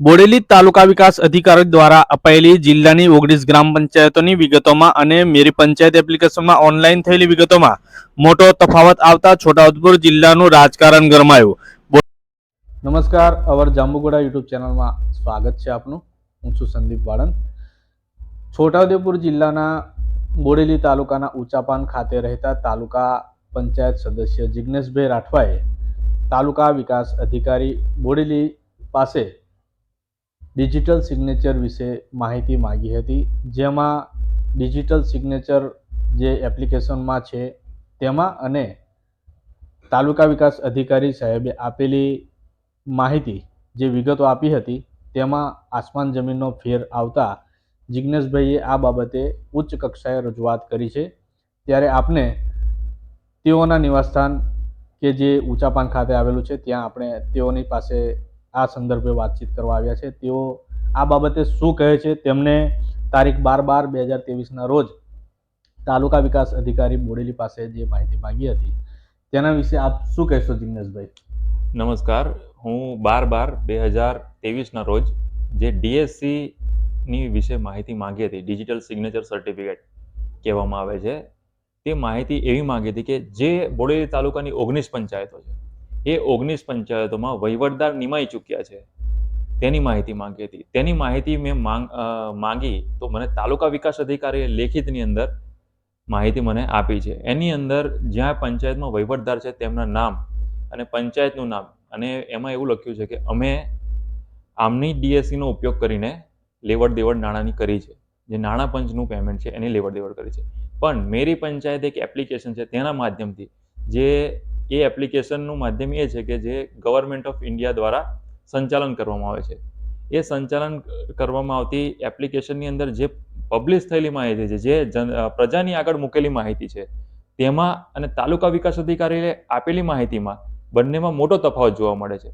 બોડેલી તાલુકા વિકાસ અધિકારી દ્વારા અપાયેલી જિલ્લાની ઓગણીસ ગ્રામ પંચાયતોની વિગતોમાં અને મેરી પંચાયત એપ્લિકેશનમાં ઓનલાઈન થયેલી વિગતોમાં મોટો તફાવત આવતા છોટાઉદેપુર જિલ્લાનું રાજકારણ ગરમાયું. નમસ્કાર, અવર જાંબુગોડા યુટ્યુબ ચેનલમાં સ્વાગત છે આપનું. હું છું સંદીપ વાળંદ. છોટાઉદેપુર જિલ્લાના બોડેલી તાલુકાના ઊંચાપાન ખાતે રહેતા તાલુકા પંચાયત સદસ્ય જિજ્ઞેશભાઈ રાઠવાએ તાલુકા વિકાસ અધિકારી બોડેલી પાસે ડિજિટલ સિગ્નેચર વિશે માહિતી માંગી હતી. જેમાં ડિજિટલ સિગ્નેચર જે એપ્લિકેશનમાં છે, તેમાં અને તાલુકા વિકાસ અધિકારી સાહેબે આપેલી માહિતી જે વિગતો આપી હતી, તેમાં આસમાન જમીનનો ફેર આવતા જિજ્ઞેશભાઈએ આ બાબતે ઉચ્ચ કક્ષાએ રજૂઆત કરી છે. ત્યારે આપને તેઓના નિવાસસ્થાન કે જે ઊંચાપાન ખાતે આવેલું છે, ત્યાં આપણે તેઓની પાસે આ સંદર્ભે વાતચીત કરવા આવ્યા છે. તેઓ આ બાબતે શું કહે છે તેમને તારીખ બાર બાર બે હજાર ત્રેવીસના રોજ તાલુકા વિકાસ અધિકારી બોડેલી પાસે જે માહિતી માંગી હતી, તેના વિશે આપ શું કહેશો જિગ્નેશભાઈ? નમસ્કાર. હું બાર બાર બે હજાર ત્રેવીસના રોજ જે ડીએસસીની વિશે માહિતી માંગી હતી, ડિજિટલ સિગ્નેચર સર્ટિફિકેટ કહેવામાં આવે છે, તે માહિતી એવી માંગી હતી કે જે બોડેલી તાલુકાની ઓગણીસ પંચાયતો છે. એ ઓગણીસ પંચાયતોમાં વહીવટદાર નિમાઈ ચૂક્યા છે. તેની માહિતી માંગી હતી. તેની માહિતી મેં માંગ માંગી તો મને તાલુકા વિકાસ અધિકારીએ લેખિતની અંદર માહિતી મને આપી છે. એની અંદર જ્યાં પંચાયતમાં વહીવટદાર છે તેમના નામ અને પંચાયતનું નામ અને એમાં એવું લખ્યું છે કે અમે આમની ડીએસસીનો ઉપયોગ કરીને લેવડ દેવડ નાણાંની કરી છે. જે નાણાં પંચનું પેમેન્ટ છે એની લેવડ દેવડ કરી છે. પણ મેરી પંચાયત એક એપ્લિકેશન છે તેના માધ્યમથી જે એ એપ્લિકેશનનું માધ્યમ એ છે કે જે ગવર્મેન્ટ ઓફ ઇન્ડિયા દ્વારા સંચાલન કરવામાં આવે છે. એ સંચાલન કરવામાં આવતી એપ્લિકેશનની અંદર જે પબ્લિશ થયેલી માહિતી છે, જે જન પ્રજાની આગળ મૂકેલી માહિતી છે, તેમાં અને તાલુકા વિકાસ અધિકારીએ આપેલી માહિતીમાં બંનેમાં મોટો તફાવત જોવા મળે છે.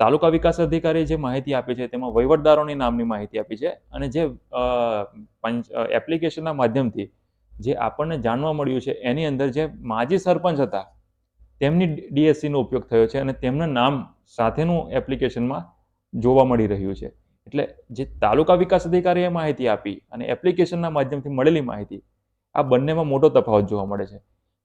તાલુકા વિકાસ અધિકારીએ જે માહિતી આપી છે, તેમાં વહીવટદારોની નામની માહિતી આપી છે અને જે એપ્લિકેશનના માધ્યમથી જે આપણને જાણવા મળ્યું છે, એની અંદર જે માજી સરપંચ હતા તેમની ડીએસસીનો ઉપયોગ થયો છે અને તેમના નામ સાથેનું એપ્લિકેશનમાં જોવા મળી રહ્યું છે. એટલે જે તાલુકા વિકાસ અધિકારીએ માહિતી આપી અને એપ્લિકેશનના માધ્યમથી મળેલી માહિતી, આ બંનેમાં મોટો તફાવત જોવા મળે છે.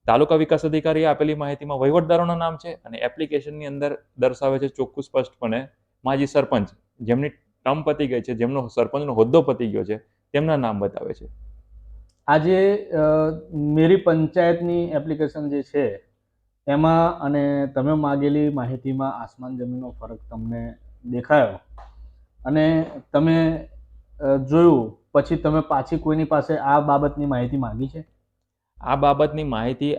તાલુકા વિકાસ અધિકારીએ આપેલી માહિતીમાં વહીવટદારોના નામ છે અને એપ્લિકેશનની અંદર દર્શાવે છે ચોખ્ખું સ્પષ્ટપણે માજી સરપંચ, જેમની ટર્મ પતી ગઈ છે, જેમનો સરપંચનો હોદ્દો પતી ગયો છે, તેમના નામ બતાવે છે. આજે મેરી પંચાયતની એપ્લિકેશન જે છે એમાં અને તમે માગેલી માહિતીમાં આસમાન જમીનનો ફરક તમને દેખાયો. અને તમે જોયું, પછી તમે પાછી કોઈની પાસે આ બાબતની માહિતી માંગી છે? આ બાબતની માહિતી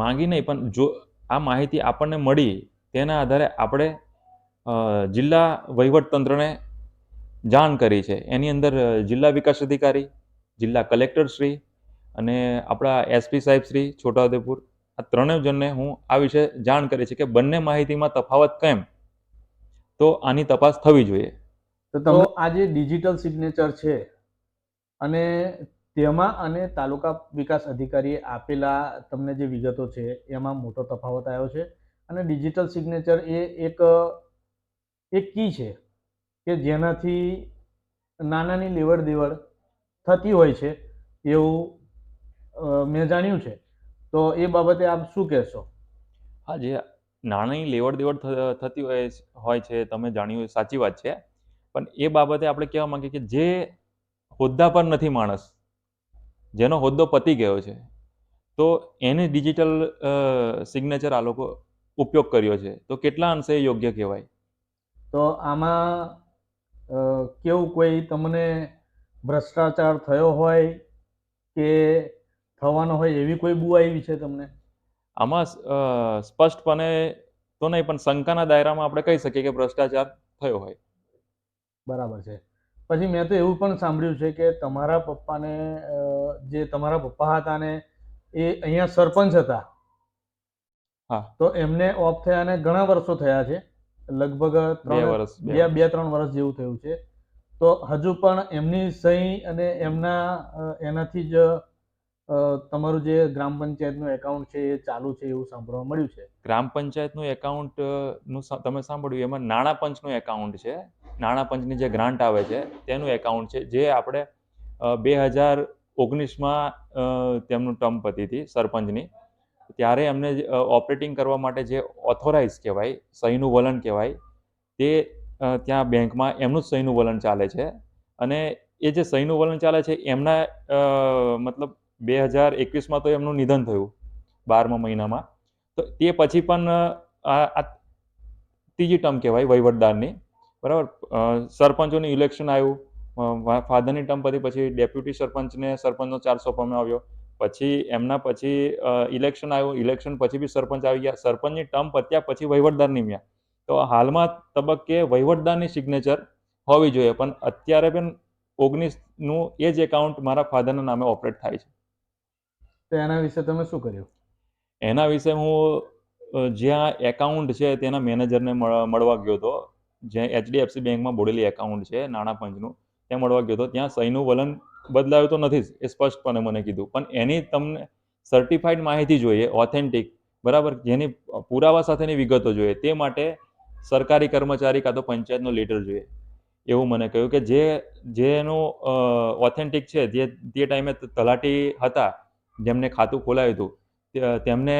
માંગી નહીં, પણ જો આ માહિતી આપણને મળી, તેના આધારે આપણે જિલ્લા વહીવટતંત્રને જાણ કરી છે. એની અંદર જિલ્લા વિકાસ અધિકારી, જિલ્લા કલેક્ટર શ્રી અને આપણા એસપી સાહેબ શ્રી છોટાઉદેપુર આ ત્રણેય જણને હું આ વિશે જાણ કરી છે કે બંને માહિતીમાં તફાવત કેમ? તો આની તપાસ થવી જોઈએ. તો તમે આ જે ડિજિટલ સિગ્નેચર છે અને તેમાં અને તાલુકા વિકાસ અધિકારીએ આપેલા તમને જે વિગતો છે એમાં મોટો તફાવત આવ્યો છે. અને ડિજિટલ સિગ્નેચર એ એક એક કી છે કે જેનાથી નાનાની લેવડ દેવડ થતી હોય છે એવું મેં જાણ્યું છે. તો એ બાબતે આપ શું કહેશો? હા જે નાણાંની લેવડ દેવડ થતી હોય હોય છે તમે જાણ્યું સાચી વાત છે. પણ એ બાબતે આપણે કહેવા માંગીએ કે જે હોદ્દા પર નથી માણસ જેનો હોદ્દો પતી ગયો છે તો એને ડિજિટલ સિગ્નેચર આ લોકો ઉપયોગ કર્યો છે. તો કેટલા અંશે યોગ્ય કહેવાય? તો આમાં કેવું કોઈ તમને ભ્રષ્ટાચાર થયો હોય કે થવાનો હોય એવી કોઈ બુઆ આવી છે તમને? આમાં સ્પષ્ટપણે તો નહીં પણ શંકાના દાયરામાં આપણે કહી શકીએ કે ભ્રષ્ટાચાર થયો હોય. બરાબર છે. પછી મેં તો એવું પણ સાંભળ્યું છે કે તમારા પપ્પાને જે તમારા પપ્પા હતા ને એ અહીંયા સરપંચ હતા. હા. તો એમને ઓફ થયા ને ઘણા વર્ષો થયા છે. લગભગ ત્રણ વર્ષ બે બે ત્રણ વર્ષ જેવું થયું છે. તો હજુ પણ એમની સહી અને એમના એનાથી જ તમારું જે ગ્રામ પંચાયતનું એકાઉન્ટ છે એ ચાલુ છે એવું સાંભળવા મળ્યું છે? ગ્રામ પંચાયતનું એકાઉન્ટનું તમે સાંભળ્યું, એમાં નાણાં પંચનું એકાઉન્ટ છે. નાણાં પંચની જે ગ્રાન્ટ આવે છે, તેનું એકાઉન્ટ છે, જે આપણે બે હજાર ઓગણીસમાં તેમનું ટર્મ પતી હતી, સરપંચની. ત્યારે એમને ઓપરેટિંગ કરવા માટે જે ઓથોરાઇઝ કહેવાય, સહીનું વલણ કહેવાય, તે ત્યાં બેંકમાં એમનું જ સહીનું વલણ ચાલે છે. અને એ જે સહીનું વલણ ચાલે છે, એમના મતલબ બે હજાર એકવીસમાં તો એમનું નિધન થયું, બારમા મહિનામાં. તો તે પછી પણ આ ત્રીજી ટર્મ કહેવાય વહીવટદારની. બરાબર? સરપંચોની ઇલેક્શન આવ્યું. ફાધરની ટર્મ પછી પછી ડેપ્યુટી સરપંચને સરપંચનો ચાર્જ સોંપવામાં આવ્યો. પછી એમના પછી ઇલેક્શન આવ્યું. ઇલેક્શન પછી બી સરપંચ આવી ગયા. સરપંચની ટર્મ પત્યા પછી વહીવટદાર નિમ્યા. તો હાલમાં તબક્કે વહીવટદારની સિગ્નેચર હોવી જોઈએ. પણ અત્યારે પણ ઓગણીસનું એ જ એકાઉન્ટ મારા ફાધરના નામે ઓપરેટ થાય છે. તો એના વિશે તમે શું કર્યું? એના વિશે હું જ્યાં એકાઉન્ટ છે તેના મેનેજરને મળ- મળવા ગયો હતો, જ્યાં એચડીએફસી બેંકમાં બોડેલી એકાઉન્ટ છે, નાણાં પંચનું, ત્યાં મળવા ગયો હતો. ત્યાં સહીનું વલણ બદલાયું તો નથી જ, એ સ્પષ્ટપણે મને કીધું. પણ એની તમને સર્ટિફાઈડ માહિતી જોઈએ ઓથેન્ટિક બરાબર? જેની પુરાવા સાથેની વિગતો જોઈએ, તે માટે સરકારી કર્મચારી કાં તો પંચાયતનો લેટર જોઈએ. એવું મને કહ્યું કે જે, જેનું ઓથેન્ટિક છે, જે તે ટાઈમે તલાટી હતા જેમને ખાતું ખોલાવ્યું હતું તેમને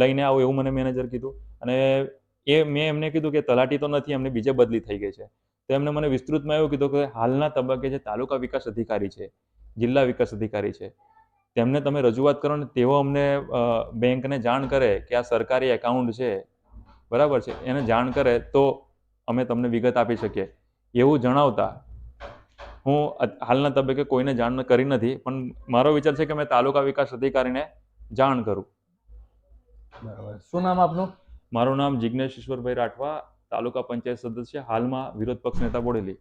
લઈને આવો એવું મને મેનેજર કીધું અને એ, મેં એમને કીધું કે તલાટી તો નથી, એમને બીજે બદલી થઈ ગઈ છે. તો એમને મને વિસ્તૃતમાં એવું કીધું કે હાલના તબક્કે જે તાલુકા વિકાસ અધિકારી છે, જિલ્લા વિકાસ અધિકારી છે, તેમને તમે રજૂઆત કરો ને તેઓ અમને બેંકને જાણ કરે કે આ સરકારી એકાઉન્ટ છે, બરાબર છે, એને જાણ કરે તો અમે તમને વિગત આપી શકીએ. એવું જણાવતા હું હાલના તબક્કે કોઈને જાણ કરી નથી પણ મારો વિચાર છે કે મેં તાલુકા વિકાસ અધિકારીને જાણ કરું. બરાબર. શું નામ આપનું? મારું નામ જિજ્ઞેશ ઈશ્વરભાઈ રાઠવા તાલુકા પંચાયત સદસ્ય હાલમાં વિરોધ પક્ષ નેતા બોડેલી.